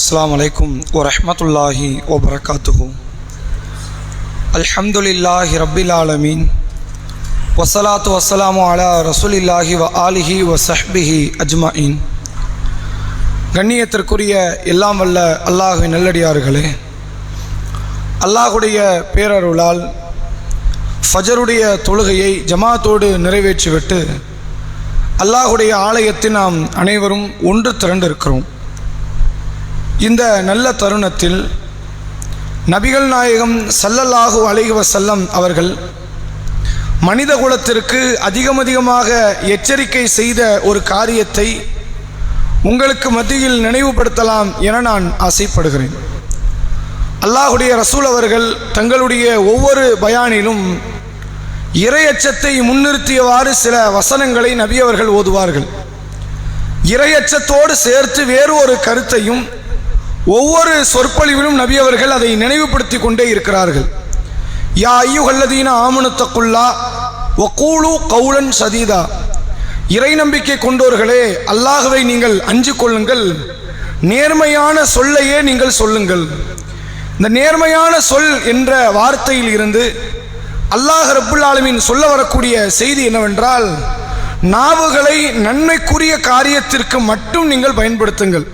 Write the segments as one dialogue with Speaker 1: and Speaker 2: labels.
Speaker 1: அஸ்லாம் வலைக்கும் வரமத்துல்லாஹி வபரகாத்துஹு. அல்ஹம்துலில்லாஹி ரப்பில் ஆலமீன். வசலாத்து வசலாமு அலா ரசூலில்லாஹி வ ஆலிஹி வ சஹ்பிஹி அஜ்மாயின். கண்ணியத்திற்குரிய எல்லாம் வல்ல அல்லாஹுவின் நல்லடியார்களே அல்லாஹுடைய பேரருளால் ஃபஜருடைய தொழுகையை ஜமாத்தோடு நிறைவேற்றிவிட்டு அல்லாஹுடைய ஆலயத்தில் நாம் அனைவரும் ஒன்று திரண்டு இருக்கிறோம் இந்த நல்ல தருணத்தில் நபிகள் நாயகம் சல்லல்லாஹூ அலைஹி வஸல்லம் அவர்கள் மனித குலத்திற்கு அதிகம் அதிகமாக எச்சரிக்கை செய்த ஒரு காரியத்தை உங்களுக்கு மத்தியில் நினைவுபடுத்தலாம் என நான் ஆசைப்படுகிறேன். அல்லாஹுடைய ரசூல் அவர்கள் தங்களுடைய ஒவ்வொரு பயானிலும் இரையச்சத்தை முன்னிறுத்தியவாறு சில வசனங்களை நபியவர்கள் ஓதுவார்கள். இரையச்சத்தோடு சேர்த்து வேறு ஒரு கருத்தையும் ஒவ்வொரு சொற்பொழிவிலும் நபி அவர்கள் அதை நினைவுபடுத்தி கொண்டே இருக்கிறார்கள். யா ஐயுகல்லதீன ஆமனுத்தக்குல்லா ஒக்கூலு கவுலன் சதீதா. இறை நம்பிக்கை கொண்டோர்களே அல்லாஹுவை நீங்கள் அஞ்சு கொள்ளுங்கள். நேர்மையான சொல்லையே நீங்கள் சொல்லுங்கள். இந்த நேர்மையான சொல் என்ற வார்த்தையில் இருந்து அல்லாஹ் ரபுல் ஆலமின் சொல்ல வரக்கூடிய செய்தி என்னவென்றால் நாவுகளை நன்மைக்குரிய காரியத்திற்கு மட்டும் நீங்கள் பயன்படுத்துங்கள்.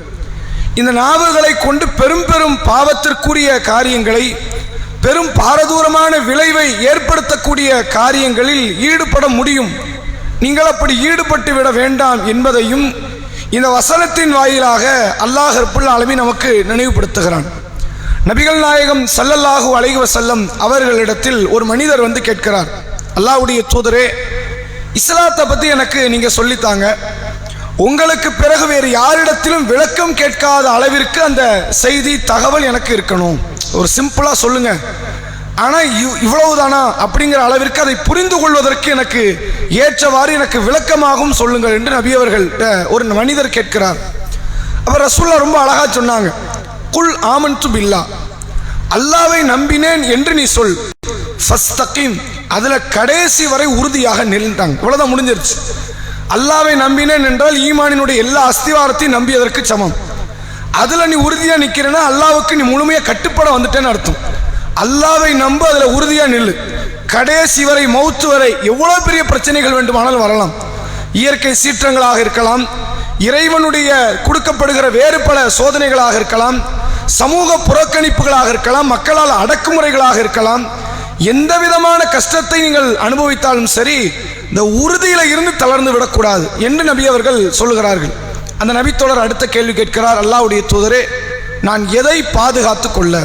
Speaker 1: இந்த நாவுகளை கொண்டு பெரும் பெரும் பாவத்திற்குரிய காரியங்களை பெரும் பாரதூரமான விளைவை ஏற்படுத்தக்கூடிய காரியங்களில் ஈடுபட முடியும். நீங்கள் அப்படி ஈடுபட்டு விட வேண்டாம் என்பதையும் இந்த வசனத்தின் வாயிலாக அல்லாஹ் ரப்புல் அளவி நமக்கு நினைவுபடுத்துகிறான். நபிகள் நாயகம் சல்லல்லாஹு அலைஹி வசல்லம் அவர்களிடத்தில் ஒரு மனிதர் வந்து கேட்கிறார். அல்லாஹுடைய தூதரே இஸ்லாத்தை பற்றி எனக்கு நீங்கள் சொல்லித்தாங்க. உங்களுக்கு பிறகு வேறு யாரிடத்திலும் விளக்கம் கேட்காத அளவிற்கு அந்த செய்தி தகவல் எனக்கு இருக்கணும். ஒரு சிம்பிளாக சொல்லுங்க. ஆனால் இவ் இவ்வளவுதானா? அப்படிங்கிற அளவிற்கு அதை புரிந்து கொள்வதற்கு எனக்கு ஏற்றவாறு எனக்கு விளக்கமாகவும் சொல்லுங்கள் என்று நபி அவர்கள் ஒரு மனிதர் கேட்கிறார். அப்போ ரசூல்லா ரொம்ப அழகாக சொன்னாங்க. குல் ஆமன் து பில்லா. அல்லாவை நம்பினேன் என்று நீ சொல். ஃபஸ்தகீம். அதில் கடைசி வரை உறுதியாக நின்றாங்க இவ்வளோதான் முடிஞ்சிருச்சு. அல்லாவை நம்பினேன் என்றால் ஈமானினுடைய எல்லா அஸ்திவாரத்தையும் நம்பியதற்கு சமம். அதில் நீ உறுதியாக நிற்கிறேன்னா அல்லாவுக்கு நீ முழுமையாக கட்டுப்பட வந்துட்டேன்னு அர்த்தம். அல்லாவை நம்ப அதில் உறுதியாக நில்லு. கடைசி வரை மௌத்து வரை எவ்வளோ பெரிய பிரச்சனைகள் வேண்டுமானாலும் வரலாம். இயற்கை சீற்றங்களாக இருக்கலாம். இறைவனுடைய கொடுக்கப்படுகிற வேறு பல சோதனைகளாக இருக்கலாம். சமூக புறக்கணிப்புகளாக இருக்கலாம். மக்களால் அடக்குமுறைகளாக இருக்கலாம். எந்த விதமான கஷ்டத்தை நீங்கள் அனுபவித்தாலும் சரி இந்த உறுதியில் இருந்து தளர்ந்து விடக்கூடாது என்று நபி அவர்கள் சொல்லுகிறார்கள். அந்த நபித்தோழர் அடுத்த கேள்வி கேட்கிறார் அல்லாவுடைய தூதரே நான் எதை பாதுகாத்து கொள்ள?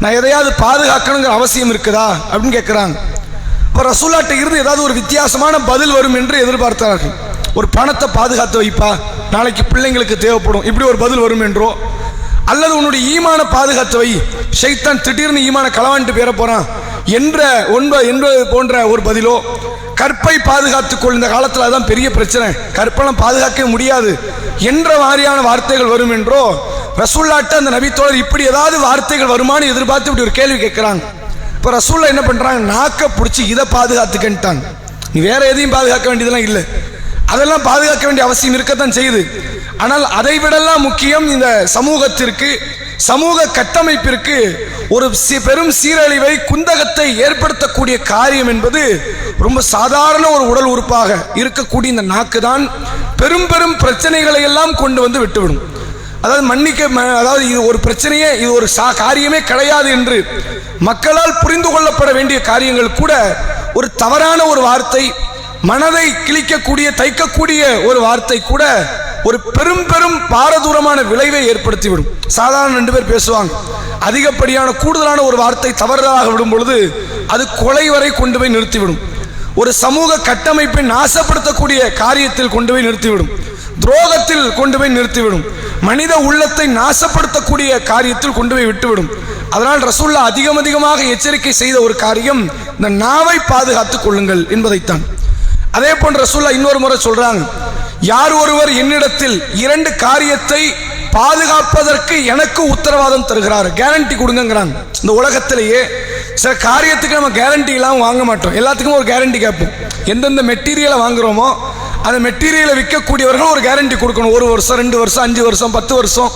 Speaker 1: நான் எதையாவது பாதுகாக்கணுங்கிற அவசியம் இருக்குதா? அப்படின்னு கேட்குறாங்க. இப்போ ரசூலாட்டை இருந்து ஏதாவது ஒரு வித்தியாசமான பதில் வரும் என்று எதிர்பார்த்தார்கள். ஒரு பணத்தை பாதுகாத்து வைப்பா? நாளைக்கு பிள்ளைங்களுக்கு தேவைப்படும். இப்படி ஒரு பதில் வரும் என்றோ அல்லது உன்னுடைய ஈமான பாதுகாத்து வை. ஷைத்தான் திடீர்னு ஈமான களவான்ட்டு பேர போகிறான் என்ற ஒன்ப என்பது போன்ற ஒரு பதிலோ கற்பை பாதுகாத்துக்கொள் இந்த காலத்தில் அதான் பெரிய பிரச்சனை. கற்பெல்லாம் பாதுகாக்கவே முடியாது. என்ற மாதிரியான வார்த்தைகள் வரும் என்றோ ரசூல்லாட்ட அந்த நபித்தோழர் இப்படி ஏதாவது வார்த்தைகள் வருமானு எதிர்பார்த்து இப்படி ஒரு கேள்வி கேட்குறாங்க. இப்போ ரசூல்லா என்ன பண்ணுறாங்க நாக்கை பிடிச்சி இதை பாதுகாத்துக்கன்ட்டாங்க. நீ வேற எதையும் பாதுகாக்க வேண்டியதெல்லாம் இல்லை. அதெல்லாம் பாதுகாக்க வேண்டிய அவசியம் இருக்கத்தான் செய்யுது. ஆனால் அதை விடலாம் முக்கியம் இந்த சமூகத்திற்கு சமூக கட்டமைப்பிற்கு ஒரு பெரும் சீரழிவை குந்தகத்தை ஏற்படுத்தக்கூடிய காரியம் என்பது ரொம்ப சாதாரண ஒரு உடல் உறுப்பாக இருக்கக்கூடிய இந்த நாக்கு தான் பெரும் பெரும் பிரச்சனைகளை எல்லாம் கொண்டு வந்து விட்டுவிடும். அதாவது மன்னிக்க ம- அதாவது இது ஒரு பிரச்சனையே இது ஒரு சா காரியமே கிடையாது என்று மக்களால் புரிந்து கொள்ளப்பட வேண்டிய காரியங்கள் கூட ஒரு தவறான ஒரு வார்த்தை மனதை கிழிக்கக்கூடிய தைக்கக்கூடிய ஒரு வார்த்தை கூட ஒரு பெரும் பெரும் பாரதூரமான விளைவை ஏற்படுத்திவிடும். சாதாரண ரெண்டு பேர் பேசுவாங்க. அதிகப்படியான கூடுதலான ஒரு வார்த்தை தவறுதலாக விடும் பொழுது அது கொலை வரை கொண்டு போய் நிறுத்திவிடும். ஒரு சமூக கட்டமைப்பை நாசப்படுத்தக்கூடிய காரியத்தில் கொண்டு போய் நிறுத்திவிடும். துரோகத்தில் கொண்டு போய் நிறுத்திவிடும். மனித உள்ளத்தை நாசப்படுத்தக்கூடிய காரியத்தில் கொண்டு போய் விட்டுவிடும். அதனால் ரசூல்லா அதிகம் அதிகமாக எச்சரிக்கை செய்த ஒரு காரியம் இந்த நாவை பாதுகாத்துக் கொள்ளுங்கள் என்பதைத்தான். அதே போன்ற ரசூல்லா இன்னொரு முறை சொல்றாங்க. யார் ஒருவர் என்னிடத்தில் இரண்டு காரியத்தை பாதுகாப்பதற்கு எனக்கு உத்தரவாதம் தருகிறார்? கேரண்டி கொடுங்கங்கிறாங்க. இந்த உலகத்திலேயே சில காரியத்துக்கு நம்ம கேரண்டி இல்லாமல் வாங்க மாட்டோம். எல்லாத்துக்கும் ஒரு கேரண்டி கேட்போம். எந்தெந்த மெட்டீரியலை வாங்குறோமோ அந்த மெட்டீரியலை விற்கக்கூடியவர்கள் ஒரு கேரண்டி கொடுக்கணும். ஒரு வருஷம் ரெண்டு வருஷம் அஞ்சு வருஷம் பத்து வருஷம்.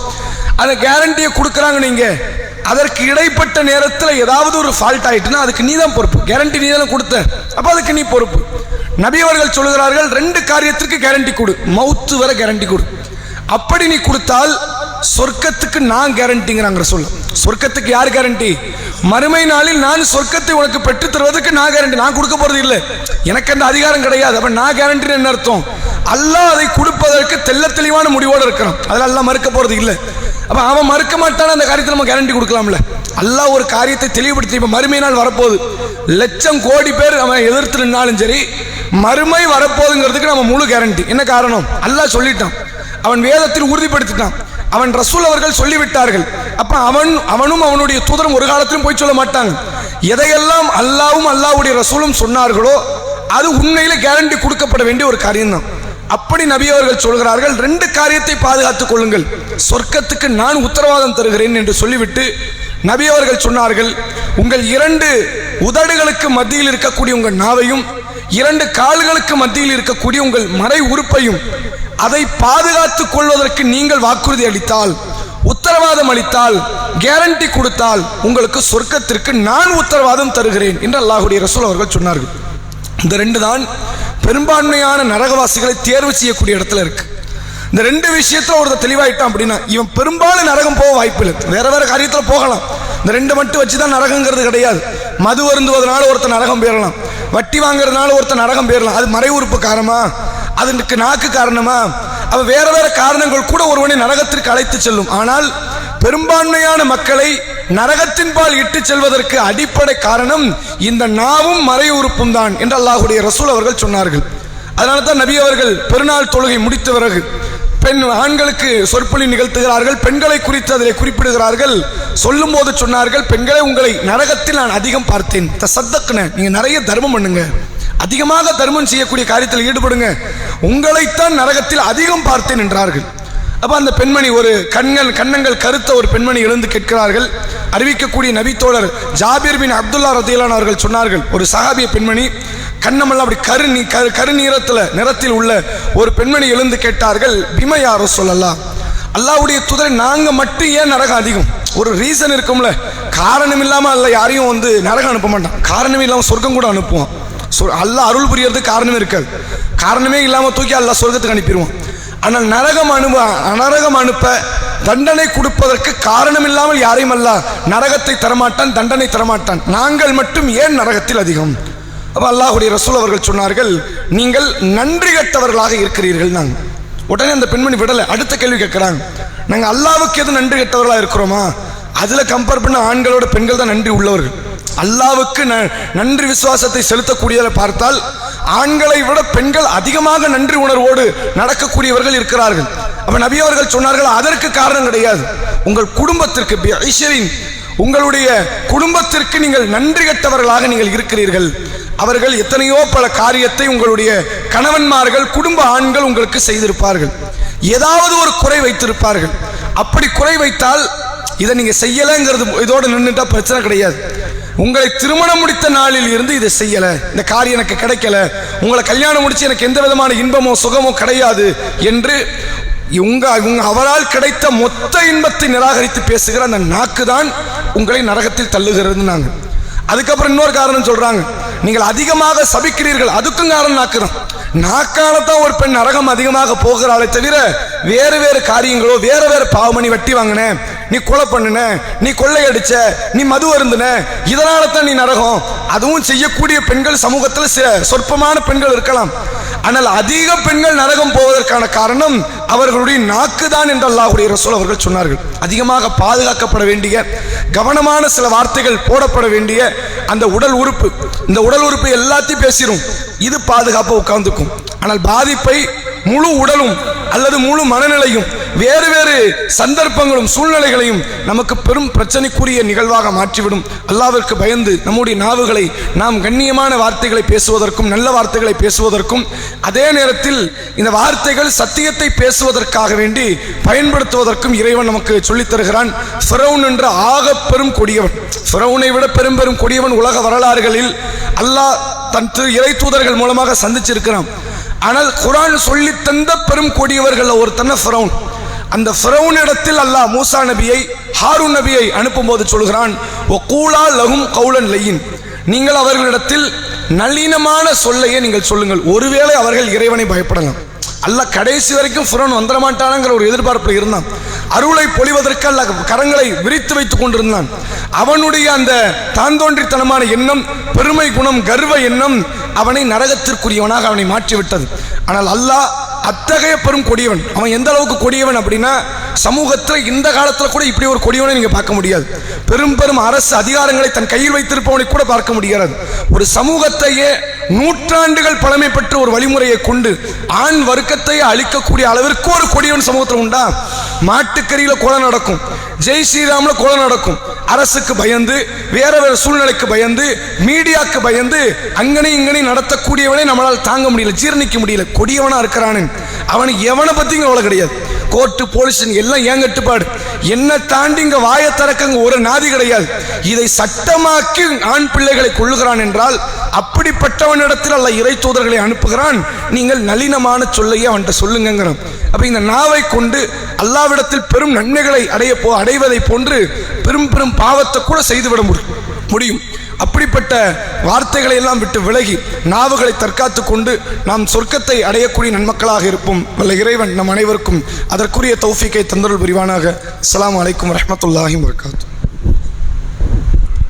Speaker 1: அந்த கேரண்டியை கொடுக்குறாங்க நீங்கள் அதற்கு இடைப்பட்ட நேரத்தில் ஏதாவது ஒரு ஃபால்ட் ஆயிட்டுனா அதுக்கு நீ தான் பொறுப்பு. கேரண்டி நீ தானே கொடுத்த அப்போ அதுக்கு நீ பொறுப்பு. நபி அவர்கள் சொல்லுகிறார்கள் ரெண்டு காரியத்திற்கு கேரண்டி கொடு. மவுத்து வரை கேரண்டி கொடு. அப்படி நீ கொடுத்தால் சொர்க்கத்துக்கு நான் கேரண்டிங்கிறாங்க சொல்ல. சொர்க்கத்துக்கு யார் கேரண்டி மறுமை நாளில் நான் சொர்க்கத்தை உனக்கு பெற்று தருவதற்கு நான் கேரண்டி நான் கொடுக்க போறது இல்லை. எனக்கு அந்த அதிகாரம் கிடையாது. அப்ப நான் கேரண்டி என்ன அர்த்தம்? அல்லாஹ் அதை கொடுப்பதற்கு தெள்ள தெளிவான முடிவோடு இருக்கிறான். அதில் மறுக்க போறது இல்லை. அப்போ அவன் மறுக்க மாட்டான அந்த காரியத்தை நம்ம கேரண்டி கொடுக்கலாம்ல. அல்லாஹ் ஒரு காரியத்தை தெளிவுபடுத்தி இப்போ மறுமை நாள் வரப்போகுது. லட்சம் கோடி பேர் அவன் எதிர்த்து நின்னாலும் சரி மறுமை வரப்போகுதுங்கிறதுக்கு நம்ம முழு கேரண்டி என்ன காரணம்? அல்லாஹ் சொல்லிட்டான். அவன் வேதத்தில் உறுதிப்படுத்திட்டான். அவன் ரசூல் அவர்கள் சொல்லிவிட்டார்கள். அப்போ அவன் அவனும் அவனுடைய தூதரும் ஒரு காலத்திலும் போய் சொல்ல மாட்டாங்க. எதையெல்லாம் அல்லாவும் அல்லாவுடைய ரசூலும் சொன்னார்களோ அது உண்மையில் கேரண்டி கொடுக்கப்பட வேண்டிய ஒரு காரியம்தான். அப்படி நபி அவர்கள் சொல்கிறார்கள் ரெண்டு காரியத்தை பாதுகாத்துக் கொள்ளுங்கள். சொர்க்கத்துக்கு நான் உத்தரவாதம் தருகிறேன் என்று சொல்லிவிட்டு நபி அவர்கள் சொன்னார்கள் உங்கள் இரண்டு உதடுகளுக்கு மத்தியில் இருக்கக்கூடிய உங்கள் நாவையும் இரண்டு கால்களுக்கு மத்தியில் இருக்கக்கூடிய உங்கள் மறை உறுப்பையும் அதை பாதுகாத்துக் கொள்வதற்கு நீங்கள் வாக்குறுதி அளித்தால் உத்தரவாதம் அளித்தால் கேரண்டி கொடுத்தால் உங்களுக்கு சொர்க்கத்திற்கு நான் உத்தரவாதம் தருகிறேன் என்று அல்லாஹுடைய ரசூல் அவர்கள் சொன்னார்கள். இந்த ரெண்டு தான் பெரும்பான்மையான நரகவாசிகளை தேர்வு செய்யக்கூடிய இடத்துல இருக்கு. இந்த ரெண்டு விஷயத்துல ஒருத்தர் தெளிவாயிட்டான் அப்படின்னா இவன் பெரும்பாலும் நரகம் போக வாய்ப்பில்லை. வேற வேற காரியத்துல போகலாம். இந்த ரெண்டு மட்டும் வச்சு தான் நரகங்கிறது கிடையாது. மது வருந்துவதனால ஒருத்தர் நரகம் போயிடலாம் வட்டி வாங்குறதுனால ஒருத்தர் நரகம் போயிடலாம் அது மறை உறுப்பு காரணமா? அதுக்கு நாக்கு காரணமா? அவன் வேற வேற காரணங்கள் கூட ஒருவனை நரகத்திற்கு அழைத்து செல்லும். ஆனால் பெரும்பான்மையான மக்களை நரகத்தின் பால் இட்டு செல்வதற்கு அடிப்படை காரணம் இந்த நாவும் மறை உறுப்பும் தான் என்று அல்லாஹுடைய ரசூல் அவர்கள் சொன்னார்கள். அதனால தான் நபி அவர்கள் பெருநாள் தொழுகை முடித்த பிறகு பெண் ஆண்களுக்கு சொற்பொழி நிகழ்த்துகிறார்கள் பெண்களை குறித்து அதில் குறிப்பிடுகிறார்கள். சொல்லும் போது சொன்னார்கள் பெண்களை உங்களை நரகத்தில் நான் அதிகம் பார்த்தேன். சத்தக்குன நீங்க நிறைய தர்மம் பண்ணுங்க. அதிகமாக தர்மம் செய்யக்கூடிய காரியத்தில் ஈடுபடுங்க. உங்களைத்தான் நரகத்தில் அதிகம் பார்த்தேன் என்றார்கள். அப்போ அந்த பெண்மணி ஒரு கண்கள் கண்ணங்கள் கருத்த ஒரு பெண்மணி எழுந்து கேட்கிறார்கள். அறிவிக்கக்கூடிய நபித்தோழர் ஜாபீர் பின் அப்துல்லா ரத்தியலான் அவர்கள் சொன்னார்கள் ஒரு சஹாபிய பெண்மணி கண்ணமெல்லாம் அப்படி கரு நீ கரு கருநீரத்தில் நிறத்தில் உள்ள ஒரு பெண்மணி எழுந்து கேட்டார்கள் பிம யாரோ சொல்லலாம் அல்லாவுடைய துதரை நாங்கள் மட்டும் ஏன் நரகம் அதிகம்? ஒரு ரீசன் இருக்கும்ல. காரணம் இல்லாமல் அல்ல யாரையும் வந்து நரகம் அனுப்ப மாட்டான். காரணம் இல்லாமல் சொர்க்கம் கூட அனுப்புவான். சொ- அல்ல அருள் புரியறதுக்கு காரணமே இருக்காது. காரணமே இல்லாமல் தூக்கி அல்ல சொர்க்கத்துக்கு அனுப்பிடுவான் ஆனால் நரகம் அனுப நரகம் அனுப்ப தண்டனை கொடுப்பதற்கு காரணம் இல்லாமல் யாரையும் அல்ல. நரகத்தை தரமாட்டான் தண்டனை தரமாட்டான். நாங்கள் மட்டும் ஏன் நரகத்தில் அதிகம்? அப்போ அல்லாஹுடைய ரசூல் அவர்கள் சொன்னார்கள் நீங்கள் நன்றி கெட்டவர்களாக இருக்கிறீர்கள் நாங்கள் உடனே அந்த பெண்மணி விடலை அடுத்த கேள்வி கேட்குறாங்க. நாங்கள் அல்லாவுக்கு எது நன்றி கெட்டவர்களாக இருக்கிறோமா? அதில் கம்பேர் பண்ண ஆண்களோட பெண்கள் தான் நன்றி உள்ளவர்கள். அல்லாவுக்கு ந- நன்றி விசுவாசத்தை செலுத்தக்கூடியதை பார்த்தால் ஆண்களை விட பெண்கள் அதிகமாக நன்றி உணர்வோடு நடக்கக்கூடியவர்கள் இருக்கிறார்கள். அப்ப நபி அவர்கள் சொன்னார்கள் அதற்கு காரணம் கிடையாது. உங்கள் குடும்பத்திற்கு உங்களுடைய குடும்பத்திற்கு நீங்கள் நன்றி கெட்டவர்களாக நீங்கள் இருக்கிறீர்கள். அவர்கள் எத்தனையோ பல காரியத்தை உங்களுடைய கணவன்மார்கள் குடும்ப ஆண்கள் உங்களுக்கு செய்திருப்பார்கள். ஏதாவது ஒரு குறை வைத்திருப்பார்கள். அப்படி குறை வைத்தால் இதை நீங்க செய்யலைங்கிறது இதோடு நின்றுட்டா பிரச்சனை கிடையாது. உங்களை திருமணம் முடித்த நாளில் இருந்து இதை செய்யல. இந்த காரியம் எனக்கு கிடைக்கல. உங்களை கல்யாணம் முடிச்சு எனக்கு எந்த விதமான இன்பமோ சுகமோ கிடையாது என்று உங்க உங்க அவரால் கிடைத்த மொத்த இன்பத்தை நிராகரித்து பேசுகிற அந்த நாக்கு தான் உங்களை நரகத்தில் தள்ளுகிறது நாங்கள் அதுக்கப்புறம் இன்னொரு காரணம் சொல்றாங்க. நீங்கள் அதிகமாக சபிக்கிறீர்கள். அதுக்கும் காரணம் நாக்கு தான் தான் ஒரு பெண் நரகம் அதிகமாக போகிறாளே தவிர வேறு வேறு காரியங்களோ வேற வேற பாவமணி வட்டி வாங்கின நீ கொலை பண்ணுன நீ கொள்ளையடிச்ச நீ மது அருந்தின இதனால தான் நீ நரகம். அதுவும் செய்யக்கூடிய பெண்கள் சமூகத்தில் சில சொற்பமான பெண்கள் இருக்கலாம். ஆனால் அதிக பெண்கள் நரகம் போவதற்கான காரணம் அவர்களுடைய நாக்கு தான் என்று அல்லாஹுடைய ரசூல் அவர்கள் சொன்னார்கள். அதிகமாக பாதுகாக்கப்பட வேண்டிய கவனமான சில வார்த்தைகள் போடப்பட வேண்டிய அந்த உடல் உறுப்பு இந்த உடல் உறுப்பு எல்லாத்தையும் பேசிடும் இது பாதுகாப்பாக உட்கார்ந்துக்கும். ஆனால் பாதிப்பை முழு உடலும் அல்லது முழு மனநிலையும் வேறு வேறு சந்தர்ப்பங்களும் சூழ்நிலைகளையும் நமக்கு பெரும் பிரச்சனைக்குரிய நிகழ்வாக மாற்றிவிடும். அல்லாவிற்கு பயந்து நம்முடைய நாவுகளை நாம் கண்ணியமான வார்த்தைகளை பேசுவதற்கும் நல்ல வார்த்தைகளை பேசுவதற்கும் அதே நேரத்தில் இந்த வார்த்தைகள் சத்தியத்தை பேசுவதற்காக வேண்டி பயன்படுத்துவதற்கும் இறைவன் நமக்கு சொல்லித் தருகிறான். ஃபிரௌன் என்ற ஆக பெரும் கொடியவன். ஃபிரௌனை விட பெரும் பெரும் கொடியவன் உலக வரலாறுகளில் அல்லாஹ் தன் திரு இறை தூதர்கள் மூலமாக சந்திச்சிருக்கிறான். ஆனால் குரான் சொல்லி தந்த பெரும் கொடியவர்கள் ஒருத்தன ஃபிரௌன். அந்த ஃபிரௌனிடத்தில் அல்லாஹ் மூசா நபியை ஹாரூன் நபியை அனுப்பும்போது சொல்கிறான் ஓ கூலா லகும் கவுலன் லையின். நீங்கள் அவர்களிடத்தில் நளினமான சொல்லையே நீங்கள் சொல்லுங்கள். ஒருவேளை அவர்கள் இறைவனை பயப்படலாம். அல்லாஹ் கடைசி வரைக்கும் ஃபிரோன் வந்துட மாட்டானுங்கிற ஒரு எதிர்பார்ப்பில் இருந்தான். அருளை பொழிவதற்கு அல்ல கரங்களை விரித்து வைத்துக் கொண்டிருந்தான். அவனுடைய அந்த தாந்தோன்றித்தனமான எண்ணம் பெருமை குணம் கர்வ எண்ணம் அவனை நரகத்திற்குரியவனாக அவனை மாற்றிவிட்டது. ஆனால் அல்லாஹ் அத்தகைய பெரும் கொடியவன். அவன் எந்த அளவுக்கு கொடியவன் அப்படின்னா சமூகத்தில் இந்த காலத்தில் கூட இப்படி ஒரு கொடியவனை நீங்கள் பார்க்க முடியாது. பெரும் பெரும் அரசு அதிகாரங்களை தன் கையில் வைத்திருப்பவனை கூட பார்க்க முடியாது. ஒரு சமூகத்தையே நூற்றாண்டுகள் பழமை பெற்ற ஒரு வழிமுறையை கொண்டு ஆண் வர்க்கத்தையே அழிக்கக்கூடிய அளவிற்கு ஒரு கொடியவன் சமூகத்தில் உண்டா? மாட்டுக்கறியில் கொலை நடக்கும். ஜெய் ஸ்ரீராமில் கொலை நடக்கும். அரசுக்கு பயந்து வேற வேற சூழ்நிலைக்கு பயந்து மீடியாக்கு பயந்து அங்கனே இங்கனே நடத்தக்கூடியவனே நம்மளால் தாங்க முடியல ஜீரணிக்க முடியல கொடியவனா இருக்கிறானு அவனுக்கு எவனை பத்தியும் அவ்வளோ கிடையாது. கோர்ட்டு போலீஸ் எல்லாம் ஏன் கட்டுப்பாடு என்ன தாண்டி இங்க வாயை திறக்கங்க ஒரு நாதி கிடையாது. இதை சட்டமாக்கி ஆண் பிள்ளைகளை கொள்ளுகிறான் என்றால் அப்படிப்பட்டவனிடத்தில் அல்ல இறை தூதர்களை அனுப்புகிறான். நீங்கள் நளினமான சொல்லையே அவன்கிட்ட சொல்லுங்கிறான் அப்ப இந்த நாவை கொண்டு அல்லாவிடத்தில் பெரும் நன்மைகளை அடைய போ அடைவதை போன்று பெரும் பெரும் பாவத்தை கூட செய்துவிட முடியும் முடியும். அப்படிப்பட்ட வார்த்தைகளை எல்லாம் விட்டு விலகி நாவுகளை தற்காத்து கொண்டு நாம் சொர்க்கத்தை அடையக்கூடிய நன்மக்களாக இருப்போம். வல்ல இறைவன் நம் அனைவருக்கும் அதற்குரிய தௌஃபிக்கை தந்தருள் புரிவானாக. அஸ்ஸலாமு வலைக்கம் வரமத்துல்லாஹி வரகாத்து